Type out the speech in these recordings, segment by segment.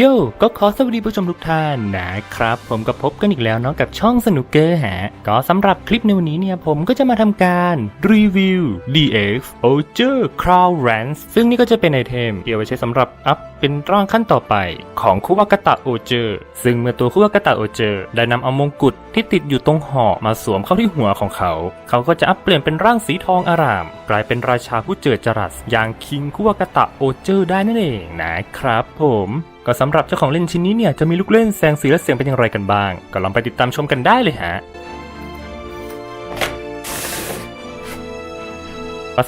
โย่ก็ขอสวัสดีผู้ชมทุกท่านนะครับ ผมก็พบกันอีกแล้วเนาะกับช่องสนุกเกอร์ฮะ ก็สำหรับคลิปในวันนี้เนี่ยผมก็จะมาทำการรีวิว DX o g e r Crown Rance ซึ่งนี่ก็จะเป็นไอเทมที่เอาไว้ใช้สำหรับอัพเป็นร่างขั้นต่อไปของคุวากตะโอเจอร์ซึ่งเมื่อตัวคุวากตะโอเจอร์ได้นำเอามงกุฎที่ติดอยู่ตรงหอกมาสวมเข้าที่หัวของเขา เขาก็จะอัพเปลี่ยนเป็นร่างสีทองอาราม กลายเป็นราชาผู้เจิดจรัสอย่างคิงคุวากตะโอเจอร์ได้นั่นเองนะครับ ผมก็สำหรับเจ้าของเล่นชิ้นนี้เนี่ยจะมีลูกเล่นแสงสีและเสียงเป็นอย่างไรกันบ้าง ก็ลองไปติดตามชมกันได้เลยฮะ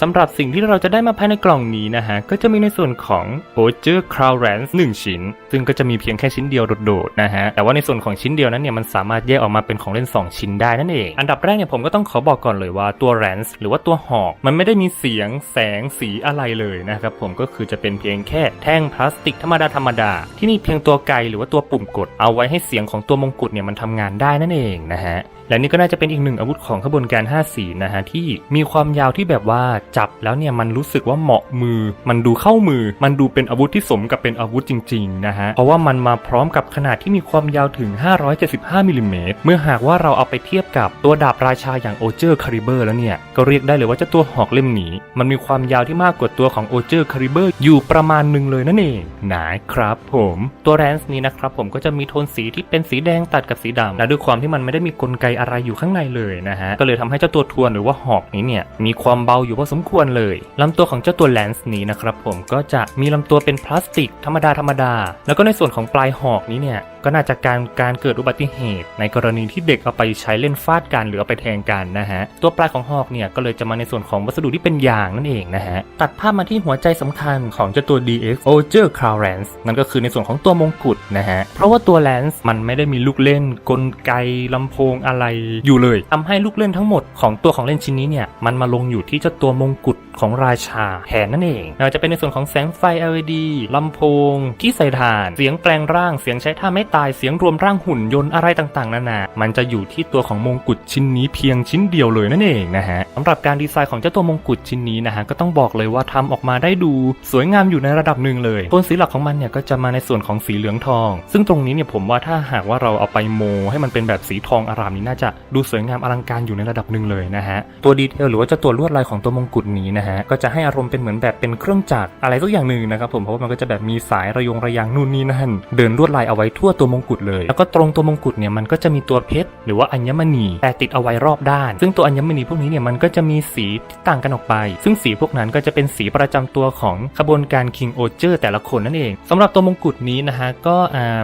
สำหรับสิ่งที่เราจะได้มาภายในกล่องนี้นะฮะ ก็จะมีในส่วนของ o g e r Crown Rance 1ชิ้น ซึ่งก็จะมีเพียงแค่ชิ้นเดียวโดดๆนะฮะ แต่ว่าในส่วนของชิ้นเดียวนั้นเนี่ยมันสามารถแยกออกมาเป็นของเล่น 2 ชิ้นได้นั่นเอง อันดับแรกเนี่ยผมก็ต้องขอบอกก่อนเลยว่าตัว Rance หรือว่าตัวหอก มันไม่ได้มีเสียงแสงสีอะไรเลยนะครับผมก็คือจะเป็นเพียงแค่แท่งพลาสติกธรรมดาธรรมดาที่มีเพียงตัวไกหรือว่าตัวปุ่มกดเอาไว้ให้เสียงของตัวมงกุฎเนี่ยมันทำงานได้นั่นเองนะฮะ และนี่ก็น่าจะเป็นอีกหนึ่งอาวุธของขบวนการ5สีนะฮะที่มีความยาวที่แบบว่าจับแล้วเนี่ยมันรู้สึกว่าเหมาะมือ มันดูเข้ามือ มันดูเป็นอาวุธที่สมกับเป็นอาวุธจริงๆนะฮะเพราะว่ามันมาพร้อมกับขนาดที่มีความยาวถึง 575มิลลิเมตรเมื่อหากว่าเราเอาไปเทียบกับตัวดาบราชาอย่างโอเจอร์คาริเบอร์แล้วเนี่ยก็เรียกได้เลยว่าเจ้าตัวหอกเล่มนี้ มันมีความยาวที่มากกว่าตัวของโอเจอร์คาริเบอร์อยู่ประมาณหนึ่งเลยนั่นเองนะครับผมตัวแรนส์นี้นะครับผมก็จะมีโทนสีที่เป็นสีแดงตัดกับสีดำและด้วยความที่มันไม่ได้มีกลไกอะไรอยู่ข้างในเลยนะฮะ ก็เลยทำให้เจ้าตัวทวนหรือว่าหอกนี้เนี่ยมีความเบาอยู่พอสมควรเลยลำตัวของเจ้าตัวแลนส์นี้นะครับผมก็จะมีลำตัวเป็นพลาสติกธรรมดาธรรมดา แล้วก็ในส่วนของปลายหอกนี้เนี่ยก็น่าจะการการเกิดอุบัติเหตุ ในกรณีที่เด็กเอาไปใช้เล่นฟาดกันหรือเอาไปแทงกันนะฮะ ตัวปลายของหอกเนี่ยก็เลยจะมาในส่วนของวัสดุที่เป็นยางนั่นเองนะฮะ ตัดภาพมาที่หัวใจสำคัญของเจ้าตัว DX o g e r Crown Lance นั่นก็คือในส่วนของตัวมงกุฎนะฮะ เพราะว่าตัว Lance มันไม่ได้มีลูกเล่นกลไกลำโพงอะไรอยู่เลยทำให้ลูกเล่นทั้งหมดของตัวของเล่นชิ้นนี้เนี่ยมันมาลงอยู่ที่เจ้าตัวมงกุฎ ของราชาแทนนั่นเองไม่ว่าจะเป็นในส่วนของแสงไฟ LED ลำโพง ที่ใส่ถ่าน เสียงแปลงร่าง เสียงใช้ท่าไม่ตาย เสียงรวมร่างหุ่นยนต์อะไรต่างๆ นานา มันจะอยู่ที่ตัวของมงกุฎชิ้นนี้เพียงชิ้นเดียวเลยนั่นเองนะฮะสำหรับการดีไซน์ของเจ้าตัวมงกุฎชิ้นนี้นะฮะก็ต้องบอกเลยว่าทำออกมาได้ดูสวยงามอยู่ในระดับหนึ่งเลยโทนสีหลักของมันเนี่ยก็จะมาในส่วนของสีเหลืองทอง ซึ่งตรงนี้เนี่ยผมว่าถ้าหากว่าเราเอาไปโม ให้มันเป็นแบบสีทองอารามนี้น่าจะดูสวยงามอลังการอยู่ในระดับหนึ่งเลยนะฮะตัวดีเทลหรือว่าเจ้าตัวลวดลายของตัวมงกุฎนี้นะฮะก็จะให้อารมณ์เป็นเหมือนแบบเป็นเครื่องจักรอะไรสักอย่างหนึ่งนะครับผมเพราะว่ามันก็จะแบบมีสายระยงระยางนู่นนี่นั่นเดินลวดลายเอาไว้ทั่วตัวมงกุฎเลย แล้วก็ตรงตัวมงกุฎเนี่ยมันก็จะมีตัวเพชรหรือว่าอัญมณีแต่ติดเอาไว้รอบด้าน ซึ่งตัวอัญมณีพวกนี้เนี่ยมันก็จะมีสีที่ต่างกันออกไป ซึ่งสีพวกนั้นก็จะเป็นสีประจำตัวของขบวนการ King o g e r แต่ละคนนั่นเองสำหรับตัวมงกุฎนี้นะฮะก็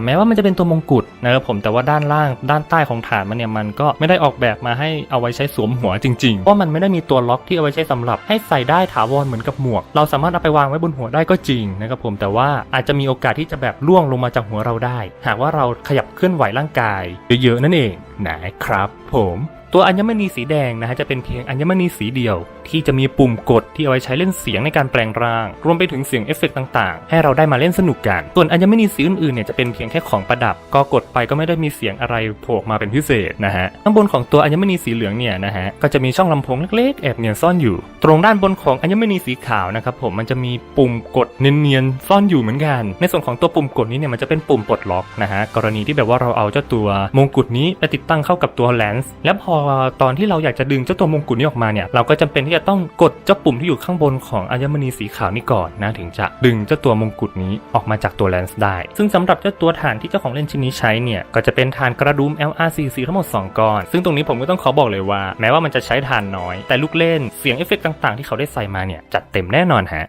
แม้ว่ามันจะเป็นตัวมงกุฎนะครับผมแต่ว่าด้านล่างด้านใต้ของฐานมันเนี่ยมันก็ไม่ได้ออกแบบมาให้เอาไว้ใช้สวมหัวจริงๆเพราะมันไม่ได้มีตัวล็อกที่เอาไว้ใช้สำหรับให้ใส่ได้ได้ถาวรเหมือนกับหมวก เราสามารถเอาไปวางไว้บนหัวได้ก็จริงนะครับผมแต่ว่าอาจจะมีโอกาสที่จะแบบล่วงลงมาจากหัวเราได้ หากว่าเราขยับเคลื่อนไหวร่างกายเยอะๆนั่นเองนะครับผม ตัวอัญมณีสีแดงนะฮะจะเป็นเพียงอัญมณีสีเดียว ที่จะมีปุ่มกดที่เอาไว้ใช้เล่นเสียงในการแปลงร่าง รวมไปถึงเสียงเอฟเฟกต์ต่างๆ ให้เราได้มาเล่นสนุกกัน ส่วนอัญมณีสีอื่นๆเนี่ยจะเป็นเพียงแค่ของประดับ ก็กดไปก็ไม่ได้มีเสียงอะไรโผล่มาเป็นพิเศษนะฮะข้างบนของตัวอัญมณีสีเหลืองเนี่ยนะฮะก็จะมีช่องลำโพงเล็กๆแอบเนียนซ่อนอยู่ ตรงด้านบนของอัญมณีสีขาวนะครับผมมันจะมีปุ่มกดเนียนๆซ่อนอยู่เหมือนกัน ในส่วนของตัวปุ่มกดนี้เนี่ยมันจะเป็นปุ่มปลดล็อกนะฮะกรณีที่แบบว่าเราเอาเจ้าตัวมงกุฎนี้ไปติดตั้งเข้ากับตัวแลนส์แล้วพอตอนที่เราอยากจะดึงเจ้าตัวมงกุฎนี้ออกมาเนี่ยเราก็จำเป็นที่จะต้องกดเจ้าปุ่มที่อยู่ข้างบนของอัญมณีสีขาวนี้ก่อนนะถึงจะดึงเจ้าตัวมงกุฎนี้ออกมาจากตัวแลนส์ได้ ซึ่งสำหรับเจ้าตัวฐานที่เจ้าของเล่นชิ้นนี้ใช้เนี่ยก็จะเป็นฐานกระดุม LRCC ทั้งหมด 2ก้อน ซึ่งตรงนี้ผมก็ต้องขอบอกเลยว่า แม้ว่ามันจะใช้ฐานน้อย แต่ลูกเล่นเสียงเอฟเฟกต์ต่างๆ ที่เขาได้ใส่มาเนี่ยจัดเต็มแน่นอนฮะ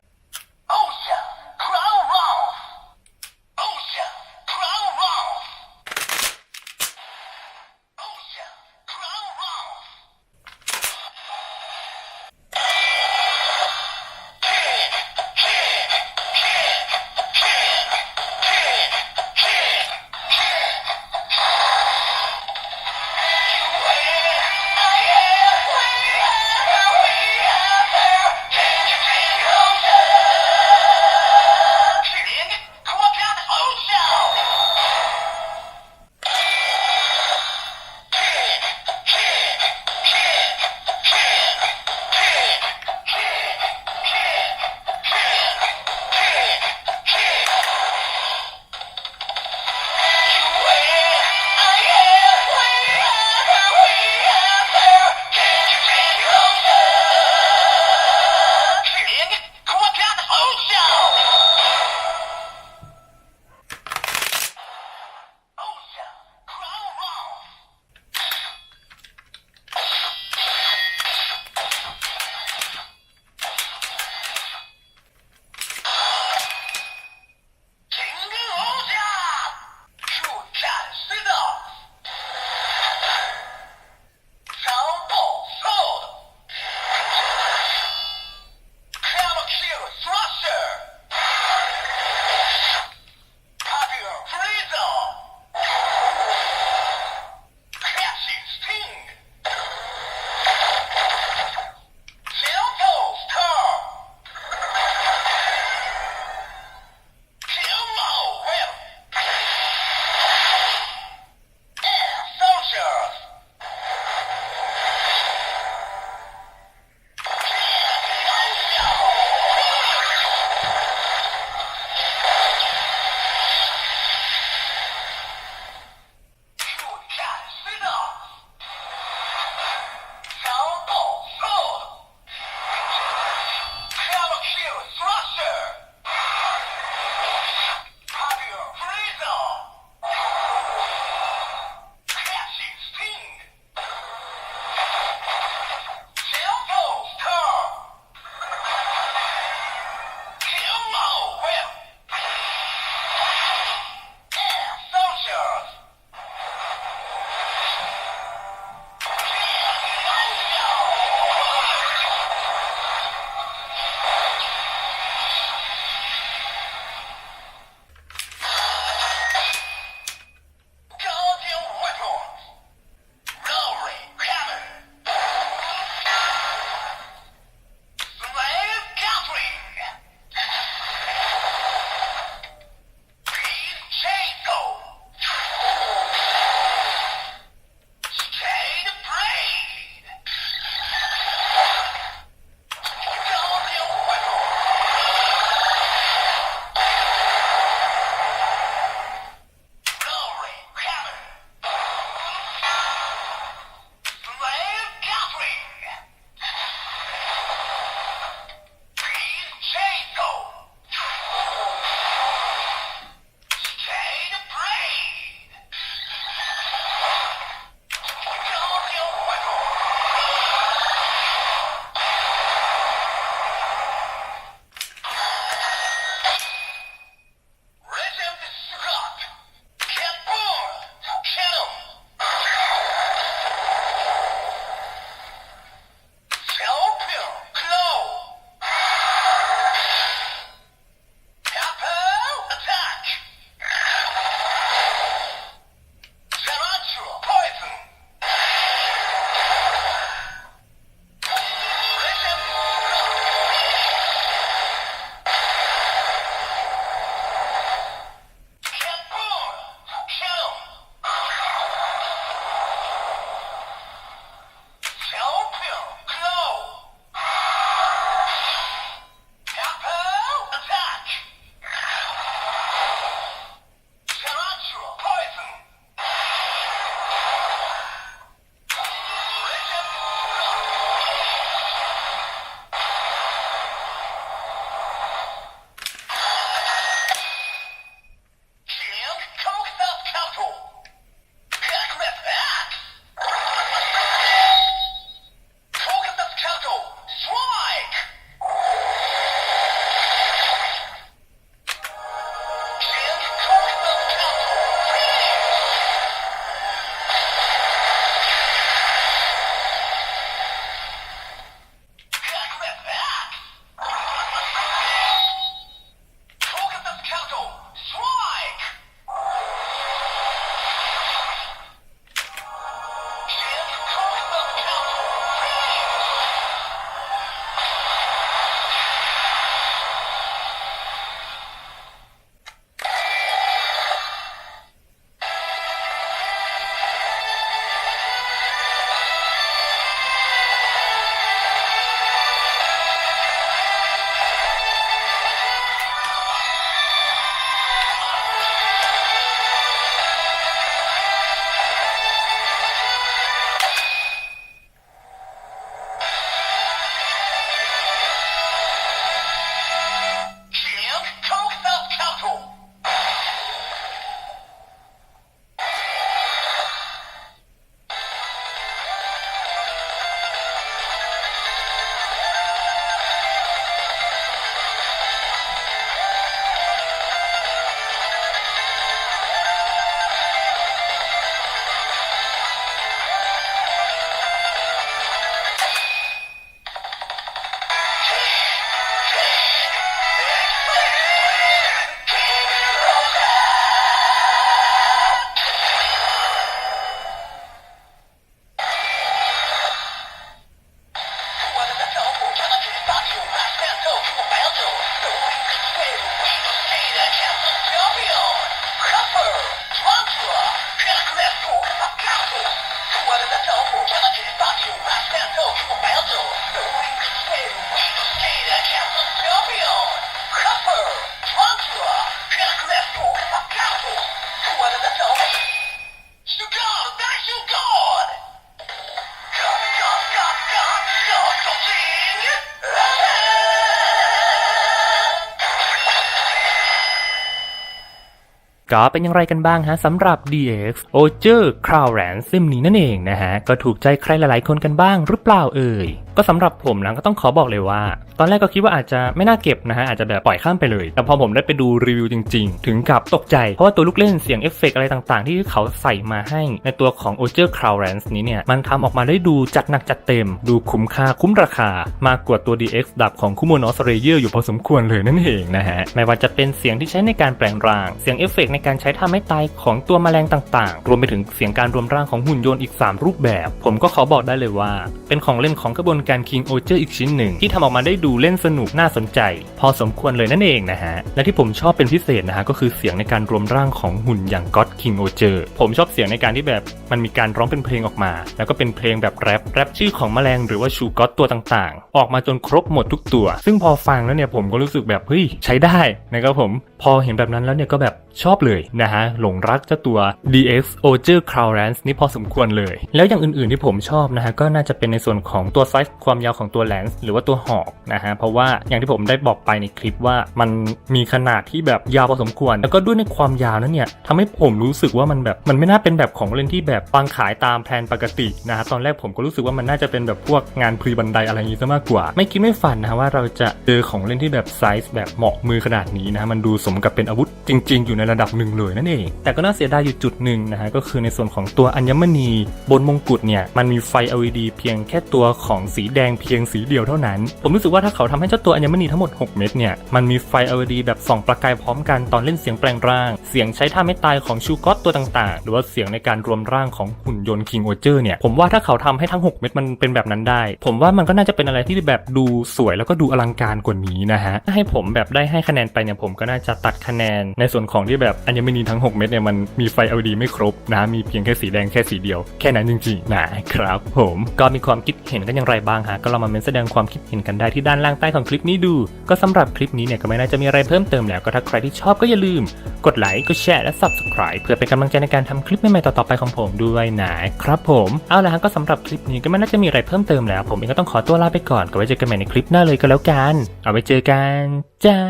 ก็เป็นอย่างไรกันบ้างฮะสำหรับ DX o g e r Crown Rance ซิมนี้นั่นเองนะฮะ ก็ถูกใจใครหลายๆคนกันบ้างหรือเปล่าเอ่ย ก็สำหรับผมนะก็ต้องขอบอกเลยว่า ตอนแรกก็คิดว่าอาจจะไม่น่าเก็บนะฮะ อาจจะแบบปล่อยข้ามไปเลย แต่พอผมได้ไปดูรีวิวจริง ๆ ถึงกับตกใจ เพราะว่าตัวลูกเล่นเสียงเอฟเฟกต์อะไรต่างๆ ที่เขาใส่มาให้ในตัวของ o g e r Crown Rance นี้เนี่ยมันทำออกมาได้ดูจัดหนักจัดเต็ม ดูคุ้มค่าคุ้มราคามากกว่าตัว DX ดับของคุโมโนสเรเยอร์อยู่พอสมควรเลยนั่นเองนะฮะไม่ว่าจะเป็นเสียงที่ใช้ในการแปลงร่างเสียงเอฟเฟกต์ในการใช้ท่าไม่ตายของตัวแมลงต่างๆ รวมไปถึงเสียงการรวมร่างของหุ่นยนต์อีก 3 รูปแบบ ผมก็ขอบอกได้เลยว่า เป็นของเล่นของกระบวนการ King o g e r อีกชิ้นหนึ่ง ที่ทำออกมาได้ดูเล่นสนุกน่าสนใจ พอสมควรเลยนั่นเองนะฮะ และที่ผมชอบเป็นพิเศษนะฮะก็คือเสียงในการรวมร่างของหุ่นอย่าง God King o g e r ผมชอบเสียงในการที่แบบมันมีการร้องเป็นเพลงออกมา แล้วก็เป็นเพลงแบบแรปแรปชื่อของแมลงหรือว่าชูก็อตตัวต่างๆ ออกมาจนครบหมดทุกตัว ซึ่งพอฟังแล้วเนี่ยผมก็รู้สึกแบบเฮ้ยใช้ได้นะครับผม พอเห็นแบบนั้นแล้วเนี่ยก็แบบชอบเลยนะฮะหลงรักเจ้าตัว DX o g e r Crown Lance นี่พอสมควรเลย แล้วอย่างอื่นๆที่ผมชอบนะฮะก็น่าจะเป็นในส่วนของตัวไซส์ความยาวของตัว Lance หรือว่าตัวหอกนะฮะเพราะว่าอย่างที่ผมได้บอกไปในคลิปว่ามันมีขนาดที่แบบยาวพอสมควร แล้วก็ด้วยในความยาวนั้นเนี่ยทำให้ผมรู้สึกว่ามันแบบมันไม่น่าเป็นแบบของเล่นที่แบบวางขายตามแผนปกตินะฮะตอนแรกผมก็รู้สึกว่ามันน่าจะเป็นแบบพวกงานพรีบันไดอะไรอย่างนี้ซะมากกว่า ไม่คิดไม่ฝันนะฮะว่าเราจะเจอของเล่นที่แบบไซส์แบบเหมาะมือขนาดนี้นะฮะมันดูสมกับเป็นอาวุธจริง ๆ อยู่ในระดับหนึ่งเลยนั่นเอง แต่ก็น่าเสียดายอยู่จุดหนึ่งนะฮะก็คือในส่วนของตัวอัญมณีบนมงกุฎเนี่ยมันมีไฟ LED เพียงแค่ตัวของสีแดงเพียงสีเดียวเท่านั้น ผมรู้สึกว่าถ้าเขาทำให้เจ้าตัวอัญมณีทั้งหมด 6 เม็ดเนี่ยมันมีไฟ LED แบบส่องประกายพร้อมกันตอนเล่นเสียงแปลงร่าง เสียงใช้ท่าไม่ตายของชูก็ตตัวต่างๆ หรือว่าเสียงในการรวมร่างของหุ่นยนต์คิงโอเจอร์เนี่ยผมว่าถ้าเขาทำให้ทั้ง 6 เม็ดมันเป็นแบบนั้นได้ ผมว่ามันก็น่าจะเป็นอะไรที่แบบดูสวยแล้วก็ดูอลังการกว่านี้นะฮะถ้าให้ผมแบบได้ให้คะแนนไปเนี่ยผมก็น่าจะตัดคะแนนในส่วนของที่แบบอัญมณีทั้ง 6 เม็ดเนี่ยมันมีไฟ LED ไม่ครบนะมีเพียงแค่สีแดงแค่สีเดียว แค่นั้นจริงๆนะครับผมก็มีความคิดเห็นกันอย่างไรบ้างฮะก็ลองมาเมนแสดงความคิดเห็นกันได้ที่ด้านล่างใต้ของคลิปนี้ดู ก็สำหรับคลิปนี้เนี่ยก็ไม่น่าจะมีอะไรเพิ่มเติมแล้วก็ถ้าใครที่ชอบก็อย่าลืม กดไลค์กดแชร์และ subscribe เพื่อเป็นกำลังใจในการทำคลิปใหม่ๆต่อๆไปของผมด้วยนะครับผมเอาละฮะก็สำหรับคลิปนี้ก็ไม่น่าจะมีอะไรเพิ่มเติมแล้ว ผมเองก็ต้องขอตัวลาไปก่อนก็ไว้เจอกันใหม่ในคลิปหน้าเลยก็แล้วกัน เอาไว้เจอกันจ้า